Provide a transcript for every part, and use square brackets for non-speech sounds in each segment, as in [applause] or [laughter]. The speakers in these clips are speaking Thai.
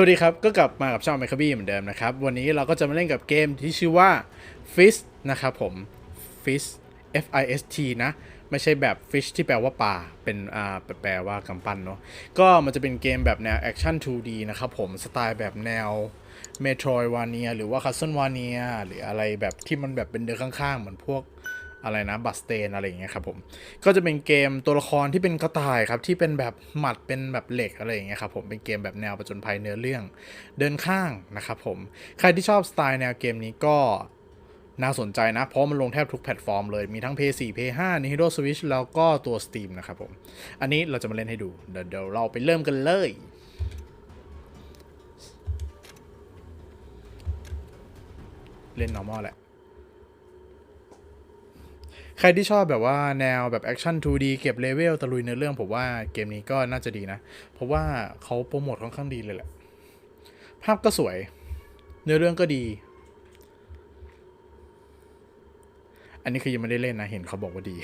วัสดีครับ ก็กลับมากับช่อง m มค b บี้เหมือนเดิมนะครับ วันนี้เราก็จะมาเล่นกับเกมที่ชื่อว่า Fish นะครับผม Fish F I S T นะ ไม่ใช่แบบ Fish ที่แปลว่าปลาเป็นอ่าแปลว่ากำปั้นเนาะก็มันจะเป็นเกมแบบแนว Action 2D นะครับผม สไตล์แบบแนว Metroidvania หรือว่า Castlevania หรืออะไรแบบที่มันแบบเป็นเดินข้างๆ เหมือนพวก อะไรนะบัสเตนอะไรอย่างเงี้ยครับผมก็จะเป็นเกมตัวละครที่เป็นกระต่ายครับที่เป็นแบบหมัดเป็นแบบเหล็กอะไรอย่างเงี้ยครับผมเป็นเกมแบบแนวประจนภัยเนื้อเรื่องเดินข้างนะครับผมใครที่ชอบสไตล์แนวเกมนี้ก็น่าสนใจนะ เพราะมันลงแทบทุกแพลตฟอร์มเลย มีทั้ง p 4 p 5 Nintendo Switch แล้วก็ตัว Steam นะครับผม อันนี้เราจะมาเล่นให้ดู เดี๋ยวเดี๋ยวเราไปเริ่มกันเลย เล่น normal แหละ ใครที่ชอบแบบว่าแนวแบบแอคชั่น 2D เก็บเลเวลตะลุยเนื้อเรื่องผมว่าเกมนี้ก็น่าจะดีนะ เพราะว่าเขาโปรโมทค่อนข้างดีเลยแหละ ภาพก็สวย เนื้อเรื่องก็ดี อันนี้คือยังไม่ได้เล่นนะ เห็นเขาบอกว่าดี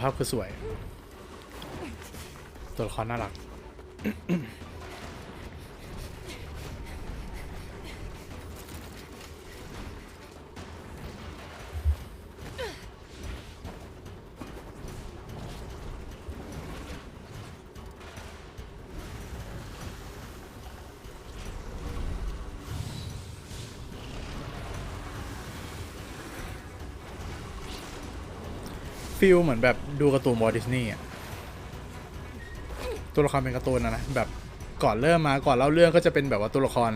ภาพคือสวย ตัวละครน่ารัก ฟิลเหมือนแบบดูการ์ตูนวอลดิสนีย์อะตัวละครเป็นการ์ตูนนะนะแบบก่อนเริ่มมาก่อนเล่าเรื่องก็จะเป็นแบบว่าตัวละคร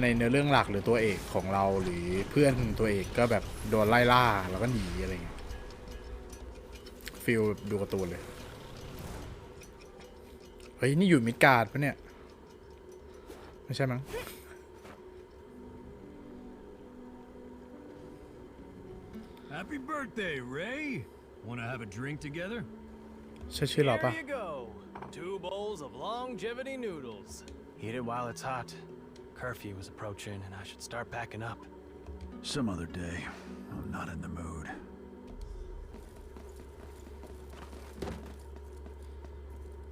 ในเนื้อเรื่องหลักหรือตัวเอกของเราหรือเพื่อนตัวเอกก็แบบโดนไล่ล่าแล้วก็หนีอะไรเงี้ยฟิลดูการ์ตูนเลยเฮ้ยนี่อยู่มิดการ์ดปะเนี่ย ไม่ใช่มั้ง Happy birthday, Ray. Want to have a drink together? Here you go. Two bowls of longevity noodles. Eat it while it's hot. Curfew is approaching and I should start packing up. Some other day. I'm not in the mood.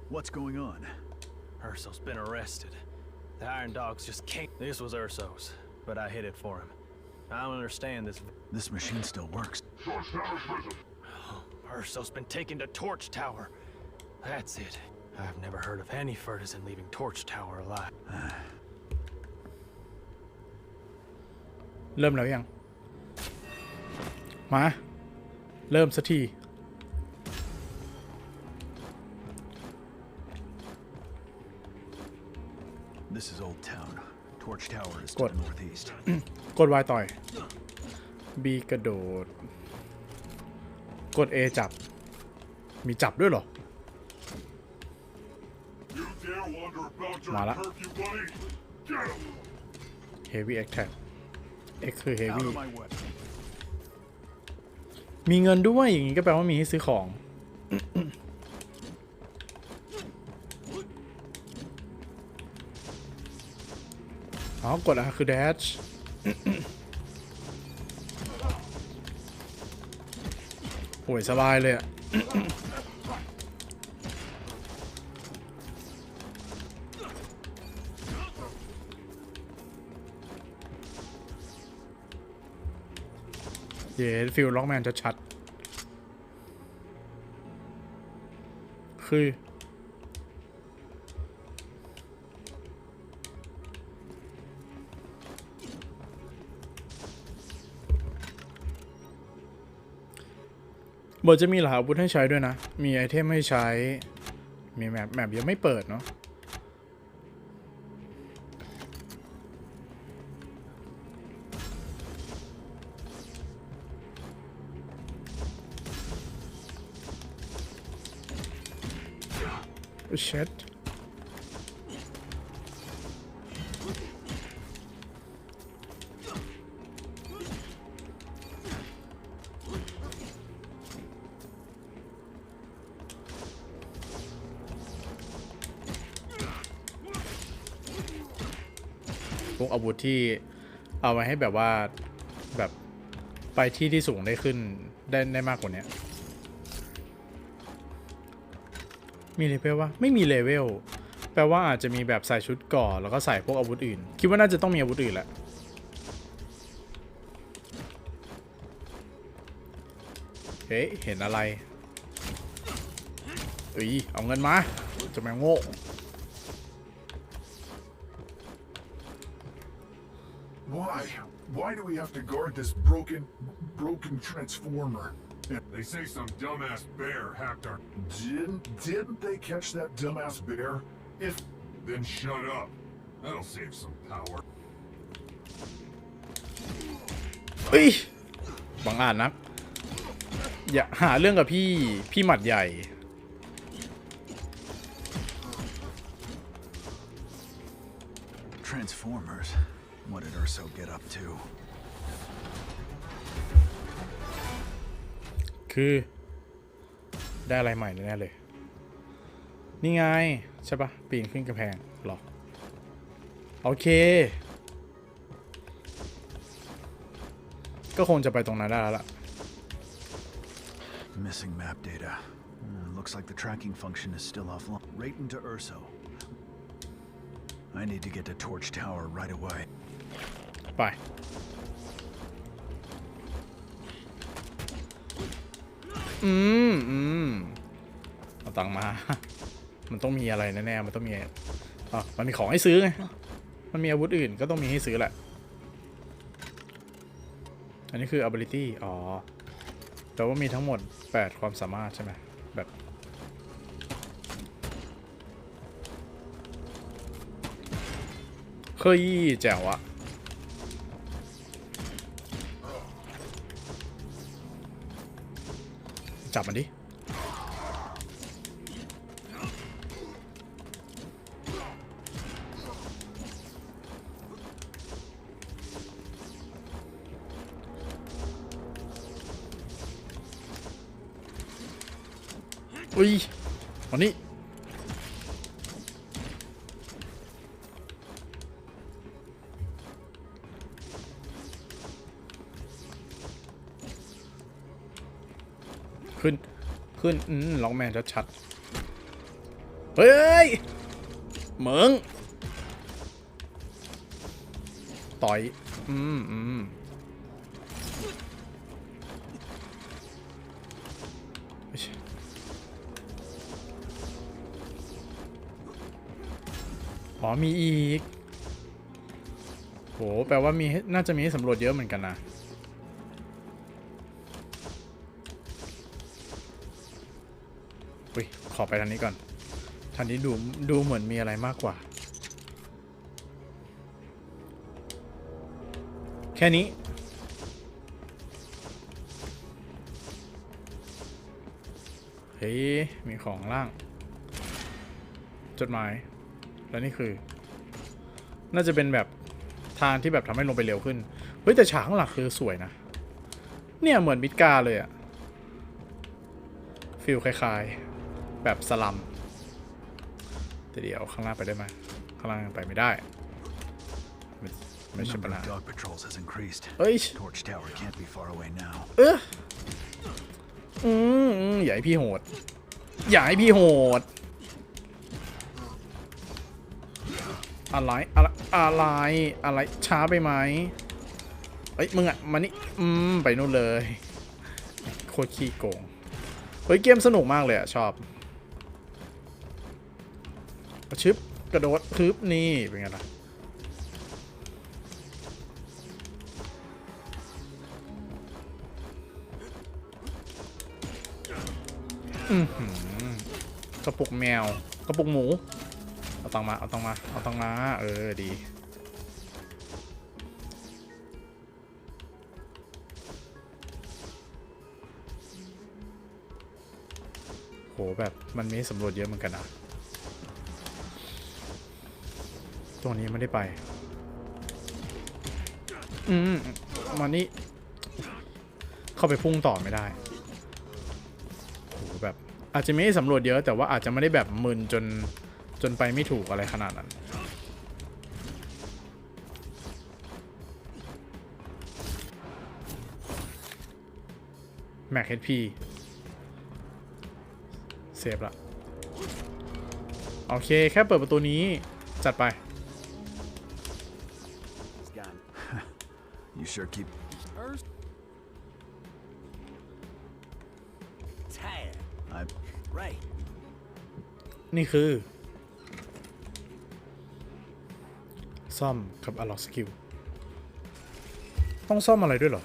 What's going on? Urso's been arrested. The Iron Dogs just came. This was Urso's, but I hid it for him. I don't understand this. This machine still works. Urso's been taken to Torch Tower. That's it. I've never heard of any Furtisan leaving Torch Tower alive. [sighs] เริ่มแล้วยัง มา เริ่มสักที Torch Tower is to Good. the northeast. กด Y ต่อย B กระโดด กด A จับ มีจับด้วยเหรอ You dare wander about during Mala. curfew, buddy? Get him! Heavy Attack X คือ Out Heavy of my way. มีเงินด้วยอย่างนี้ก็แปลว่ามีให้ซื้อของ อ๋อกด R คือ dash โอ้ยสบายเลยอะเย้ฟิลล็อกแมนจะชัดๆคือ บทจะมีหลายอาวุธให้ใช้ด้วยนะ มีไอเทมให้ใช้ มีแมปแมปยังไม่เปิดเนาะเช็ด อาวุธที่เอาไว้ให้แบบว่าแบบไปที่ที่สูงได้ขึ้นได้ได้มากกว่านี้มีเลเวลวะไม่มีเลเวลแปลว่าอาจจะมีแบบใส่ชุดก่อแล้วก็ใส่พวกอาวุธอื่น คิดว่าน่าจะต้องมีอาวุธอื่นแหละเฮ้ยเห็นอะไรเอ้ยเอาเงินมาจะแมงโง่ Why? Why do we have to guard this broken, broken transformer? They say some dumbass bear hacked our. Didn't didn't they catch that dumbass bear? If then shut up. That'll save some power. เอ้ยบังอาจนัก อย่าหาเรื่องกับพี่ พี่หมัดใหญ่ Transformers. What did Urso get up to? คือ ได้อะไรใหม่แน่ๆเลย นี่ไง ใช่ปะปีนขึ้นกระแพงหรอ โอเค ก็คงจะไปตรงนั้นได้แล้วล่ะ Missing map data. Hmm, looks like the tracking function is still offline. Right into Urso. I need to get to Torch Tower right away. ไป อืมอืมเอาตังมา มันต้องมีอะไรแน่ๆมันต้องมีอะมันมีของให้ซื้อไง มันมีอาวุธอื่นก็ต้องมีให้ซื้อแหละ อันนี้คือ ability อ๋อ แต่ว่ามีทั้งหมด 8 ความสามารถใช่ไหมแบบเฮ้ยแจ๋วอะ จับมันดิ อุ้ยวันนี้ ขึ้น ขึ้น อืมล็อกแมนชัดๆ เฮ้ยเหมืองต่อย อืมอืมเฮ้ยอ๋อมีอีก โห แปลว่ามี น่าจะมีให้สำรวจเยอะเหมือนกันนะ อุ้ยขอไปทางนี้ก่อนทางนี้ดูดูเหมือนมีอะไรมากกว่า แค่นี้ เฮ้ย มีของล่าง จดหมาย แล้วนี่คือ น่าจะเป็นแบบทางที่แบบทำให้ลงไปเร็วขึ้น เฮ้ย แต่ฉากข้างหลังคือสวยนะ เนี่ยเหมือนมิดกาเลยอะฟิลคล้าย ๆ แบบสลัมแต่เดี๋ยวข้างล่างไปได้ไหมข้างล่างยังไปไม่ได้ไม่ The ไม่ใช่ปัญ number หา of dog patrols has increased. เอ้ย Torch Tower can't be far away now. เอออืมอืมอย่าให้พี่โหดอย่าให้พี่โหดอะไรอะไรอะไรอะไรช้าไปไหมเอ้ยมึงอะมานี่อืมไปนู่นเลยโคตรขี้โกงเฮ้ยเกมสนุกมากเลยอะชอบกระ ชึบกระโดดคึบนี่เป็นไงล่ะกระปุกแมว กระปุกหมู เอาตังมา เอาตังมา เอาตังมา เออ ดี โห แบบมันมีสำรวจเยอะเหมือนกันนะ ตรงนี้ไม่ได้ไป อืมมานี่ เข้าไปพุ่งต่อไม่ได้โหแบบ อาจจะไม่สำรวจเยอะ แต่ว่าอาจจะไม่ได้แบบมึนจนจนไปไม่ถูกอะไรขนาดนั้น แม็กเฮดพีเซฟละ โอเค แค่เปิดประตูนี้จัดไป sure keep. First. Tired. I. Right. นี่คือ ซ่อมกับอ l ล็อกสกิล ต้องซ่อมอะไรด้วยเหรอ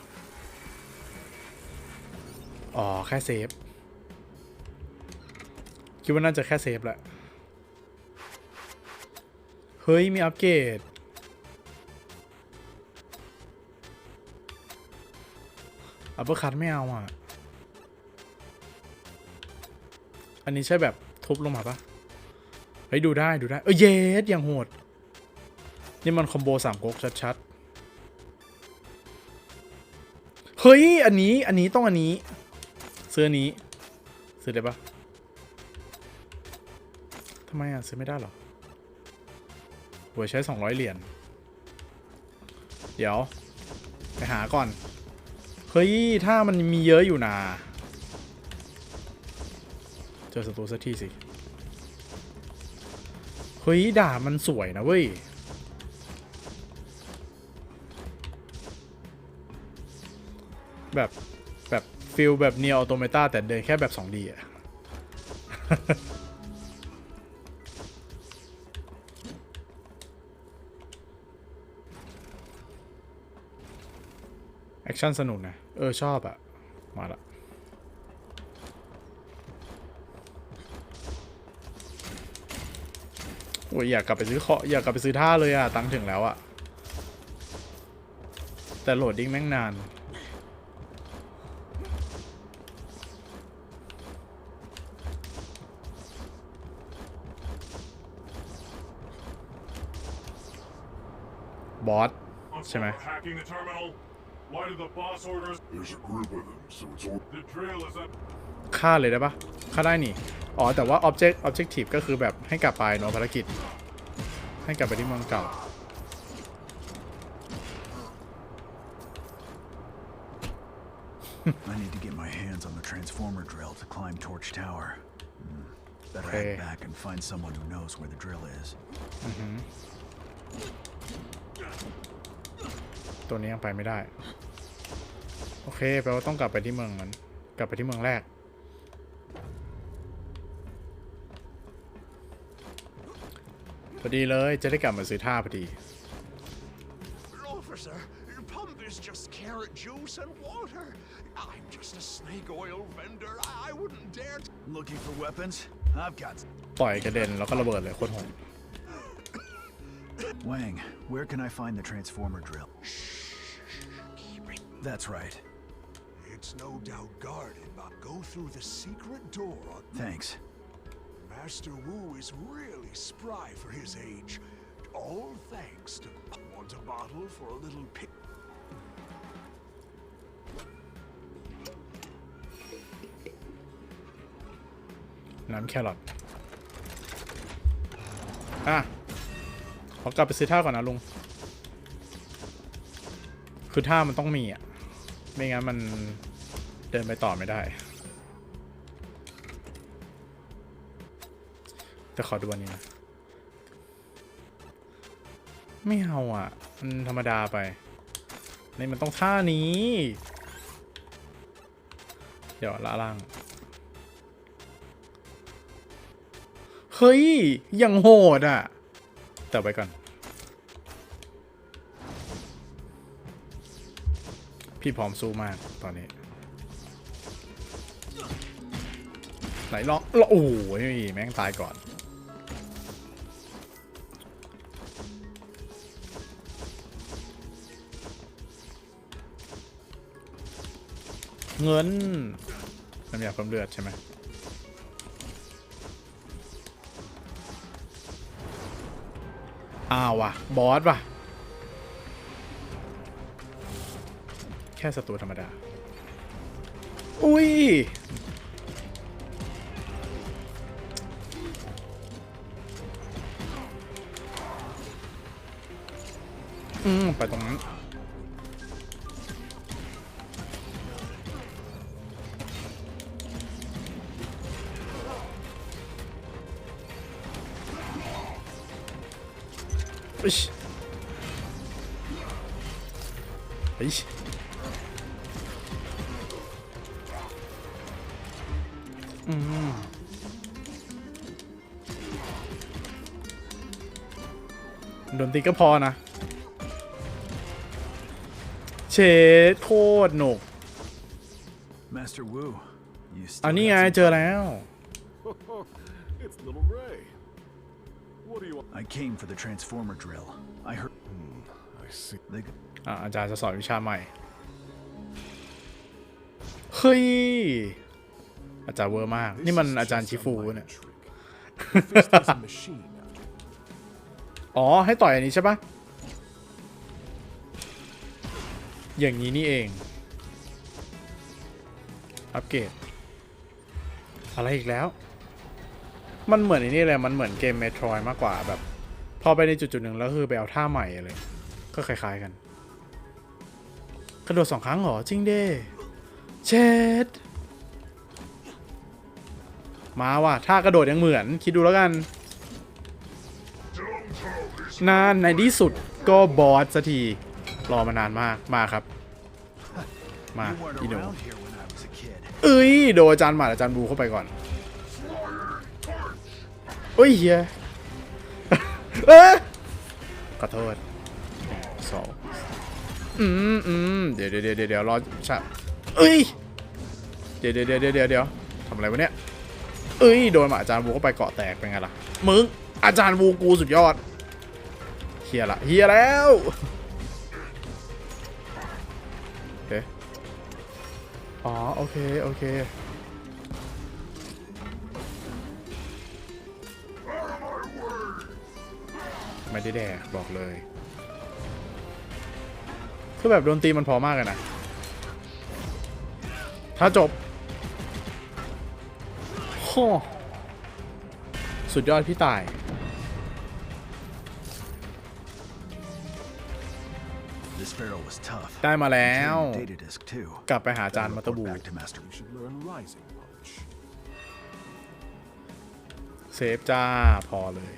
อ๋อ แค่เซฟ คิดว่าน่าจะแค่เซฟแหละ เฮ้ย มีอัปเกรด ปเปอร์คัทไม่เอาอะ อันนี้ใช่แบบทุบลงมาปะเฮ้ยดูได้ดูได้ เออเยสอย่างโหด นี่มันคอมโบสามก๊กชัดๆ เฮ้ย อันนี้อันนี้ต้องอันนี้ ซื้ออันนี้ ซื้อได้ปะทำไมอะ ซื้อไม่ได้หรอหัวยใช้200เหรียญ เดี๋ยว ไปหาก่อน เฮ้ย ถ้ามันมีเยอะอยู่นะเจอศัตรูสักทีสิ เฮ้ยดาบมันสวยนะเว้ยแบบแบบฟิลแบบเนียออโตเมตาแต่เดินแค่แบบ 2D อะ คชั่นสนุกนะ เออ ชอบอะมาละโอ้ยอยากกลับไปซื้อของอยากกลับไปซื้อท่าเลยอะตังถึงแล้วอะแต่โหลดดิ้งแม่งนานบอส Shall I? Hacking the terminal. Why did the boss orders? There's a group of them, so it's all. The drill is up. ฆ่าเลยได้ปะฆ่าได้นี่ อ๋อ แต่ว่า object objective ก็คือแบบให้กลับไปเนาะภารกิจ ให้กลับไปที่เมืองเก่า I [laughs] need to get my hands on the transformer drill to climb Torch Tower. Hmm. Better Okay. head back and find someone who knows where the drill is. ตัวนี้ยังไปไม่ได้ โอเคแปลว่าต้องกลับไปที่เมืองนั้น กลับไปที่เมืองแรก พอดีเลยจะได้กลับมาซื้อท่าพอดี Officer, pump is just carrot juice and water. I'm just a snake oil vendor. I, I wouldn't dare. To... Looking for weapons? I've got. ปล่อยกระเด็นแล้วก็ระเบิดเลยโคตรโหด Wang, where can I find the transformer drill? Shh, That's right. It's no doubt guarded, but go through the secret door on... Thanks. Master Wu is really spry for his age. All thanks to... Want a bottle for a little pic... Làm kẹo lọt. ขอกลับไปซื้อท่าก่อนนะลุง คือท่ามันต้องมีอะ ไม่งั้นมันเดินไปต่อไม่ได้แต่ขอดูอันนี้นะ ไม่เอาอะ มันธรรมดาไป นี่มันต้องท่านี้ เดี๋ยวละล่าง เฮ้ย ยังโหดอะ แต่ไปก่อน พี่พร้อมสู้มากตอนนี้ ไหนลลองโอ้ยแม่งตายก่อน เงินน้ำยาเพิ่มเลือดใช่ไหม อ้าวว่ะ บอสว่ะ แค่ศัตรูธรรมดา อุ้ย อืม ไปตรงนั้น อิ๊ยอิ๊ยอืมโดนตีก็พอนะ เชดโคตรหนุก Master Wu, you still อันนี้ got ไง some- เจอแล้ว it's little Ray. I came for the transformer drill. I heard I see. they อะอาจารย์จะสอนวิชาใหม่ เฮ้ย อาจารย์เวอร์มาก This นี่มัน is อาจารย์ just ชิ a ฟู minor เนี่ย trick. The fist is a machine after อ๋อ ให้ต่อยอันนี้ใช่ปะอย่างนี้นี่เอง อัปเกรด อะไรอีกแล้ว มันเหมือนไอ้นี่เลยมันเหมือนเกมเมโทรมากกว่าแบบ พอไปในจุดๆหนึ่งแล้วคือไปเอาท่าใหม่เลย ก็คล้ายๆกัน กระโดดสองครั้งเหรอ จริงเด้เช็ดมาว่ะท่ากระโดดยังเหมือน คิดดูแล้วกันนานในที่สุดก็บอสสักที รอมานานมากมาครับ มา you weren't อีโน around here when I was a kid. เอ้ยโดนอาจารย์หมาดอาจารย์บูเข้าไปก่อนเอ้ยเฮียเอ้ยขอโทษสองอืมอืมเดี๋ยวเดี๋ยวเดี๋ยวเดี๋ยวรอชะเอ้ยเดี๋ยวเดี๋ยวเดี๋ยวเดี๋ยวเดี๋ยวทำอะไรวะเนี่ยเอ้ยโดนหมาอาจารย์บูเข้าไปเกาะแตกเป็นไงล่ะมึงอาจารย์บูกูสุดยอดเฮียละเฮียแล้วโอเคอ๋อโอเคโอเค ไม่ได้แดกบอกเลย คือแบบดนตรีมันพอมากเลยนะ ถ้าจบโอ้สุดยอดพี่ตาย This pharaoh was tough. ได้มาแล้ว Carried Data disk too. กลับไปหาอาจารย์ Better มัตเตอร์ report บู back to Master. you should learn rising punch. เซฟจ้าพอเลย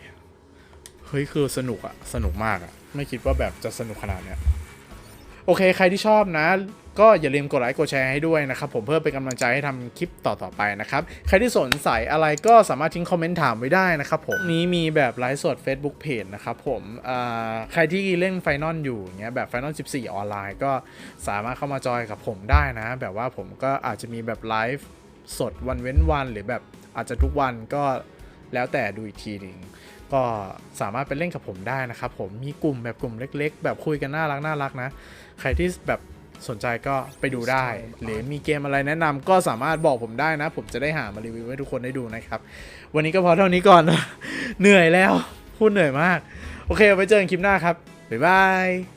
เฮ้ยคือสนุกอะสนุกมากอะไม่คิดว่าแบบจะสนุกขนาดเนี้ยโอเค ใครที่ชอบนะ ก็อย่าลืมกดไลค์กดแชร์ให้ด้วยนะครับ ผมเพื่อเป็นกำลังใจให้ทำคลิปต่อๆไปนะครับ ใครที่สนใจอะไรก็สามารถทิ้งคอมเมนต์ถามไว้ได้นะครับผมนี้มีแบบไลฟ์สด Facebook Page นะครับผมอ่าใครที่เล่นไฟนอลอยู่เงี้ยแบบไฟนอล14 ออนไลน์ก็สามารถเข้ามาจอยกับผมได้นะ แบบว่าผมก็อาจจะมีแบบไลฟ์สดวันเว้นวัน หรือแบบอาจจะทุกวันก็แล้วแต่ดูอีกทีหนึง ก็สามารถไปเล่นกับผมได้นะครับผมมีกลุ่มแบบกลุ่มเล็ก ๆ แบบคุยกันน่ารักน่ารักนะ ใครที่แบบสนใจก็ไปดูได้ หรือมีเกมอะไรแนะนำก็สามารถบอกผมได้นะ ผมจะได้หามารีวิวให้ทุกคนได้ดูนะครับ วันนี้ก็พอเท่านี้ก่อนนะเหนื่อยแล้วพูดเหนื่อยมาก โอเคไว้เจอกันคลิปหน้าครับบ๊ายบาย